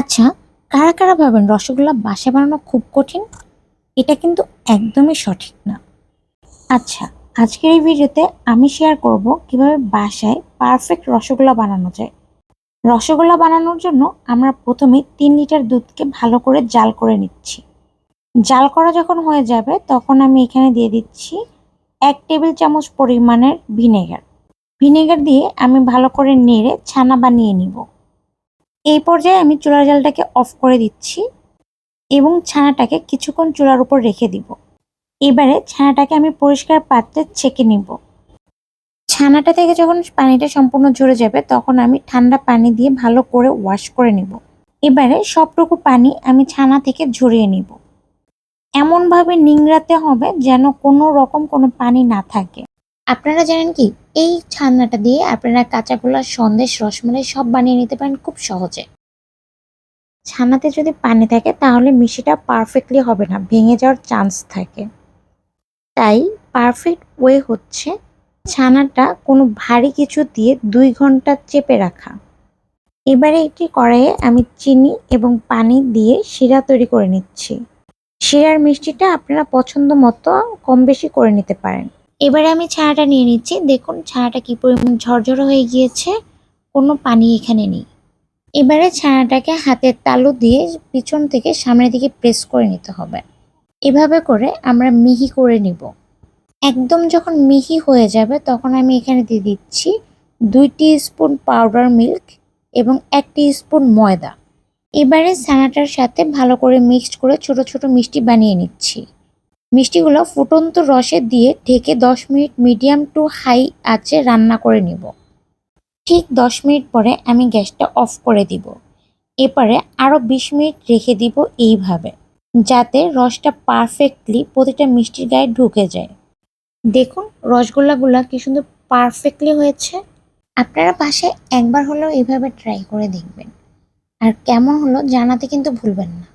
আচ্ছা কারা কারা ভাবেন রসগোল্লা বাসা বানানো খুব কঠিন? এটা কিন্তু একদমই সঠিক না। আচ্ছা আজকের এই ভিডিওতে আমি শেয়ার করব কীভাবে বাসায় পারফেক্ট রসগোল্লা বানানো যায়। রসগোল্লা বানানোর জন্য আমরা প্রথমে তিন লিটার দুধকে ভালো করে জাল করে নিচ্ছি। জাল করা যখন হয়ে যাবে, তখন আমি এখানে দিয়ে দিচ্ছি এক টেবিল চামচ পরিমাণের ভিনেগার। ভিনেগার দিয়ে আমি ভালো করে নেড়ে ছানা বানিয়ে নিব। এই পর্যায়ে আমি চুলার জালটাকে অফ করে দিচ্ছি এবং ছানাটাকে কিছুক্ষণ চুলার উপর রেখে দিব। এবারে ছানাটাকে আমি পরিষ্কার পাত্রে ছেঁকে নিব। ছানাটা থেকে যখন পানিটা সম্পূর্ণ ঝরে যাবে, তখন আমি ঠান্ডা পানি দিয়ে ভালো করে ওয়াশ করে নিব। এবারে সবটুকু পানি আমি ছানা থেকে ঝরিয়ে নিব। এমনভাবে নিংড়াতে হবে যেন কোনো রকম কোনো পানি না থাকে। আপনারা জানেন কি, এই ছানাটা দিয়ে আপনারা কাঁচাগোলা সন্দেশ, রসমালাই সব বানিয়ে নিতে পারেন খুব সহজে। ছানাতে যদি পানি থাকে, তাহলে মিষ্টিটা পারফেক্টলি হবে না, ভেঙে যাওয়ার চান্স থাকে। তাই পারফেক্ট ওয়ে হচ্ছে ছানাটা কোনো ভারী কিছু দিয়ে দুই ঘণ্টা চেপে রাখা। এবারে একটি কড়াইয়ে আমি চিনি এবং পানি দিয়ে শিরা তৈরি করে নিচ্ছি। শিরার মিষ্টিটা আপনারা পছন্দ মতো কম বেশি করে নিতে পারেন। এবারে আমি ছানাটা নিয়ে নিচ্ছি। দেখুন ছানাটা কি পরিমাণ ঝরঝরে হয়ে গিয়েছে। কোনো পানি এখানে নেই। এবারে ছানাটাকে হাতের তালু দিয়ে পিছন থেকে সামনের দিকে প্রেস করে নিতে হবে। এভাবে করে আমরা মিহি করে নিব। একদম যখন মিহি হয়ে যাবে, তখন আমি এখানে দিয়ে দিচ্ছি দুই স্পুন পাউডার মিল্ক এবং এক স্পুন ময়দা। এবারে ছানাটার সাথে ভালো করে মিক্সড করে ছোট ছোট মিষ্টি বানিয়ে নিচ্ছি। মিষ্টিগুলো ফুটন্ত রসে দিয়ে ঢেকে দশ মিনিট মিডিয়াম টু হাই আঁচে রান্না করে নিব। ঠিক দশ মিনিট পরে আমি গ্যাসটা অফ করে দিব। এরপরে আরও বিশ মিনিট রেখে দিব এইভাবে, যাতে রসটা পারফেক্টলি প্রতিটা মিষ্টির গায়ে ঢুকে যায়। দেখুন রসগোল্লাগুলো কি সুন্দর পারফেক্টলি হয়েছে। আপনারা পাশে একবার হলেও এইভাবে ট্রাই করে দেখবেন। আর কেমন হলো জানাতে কিন্তু ভুলবেন না।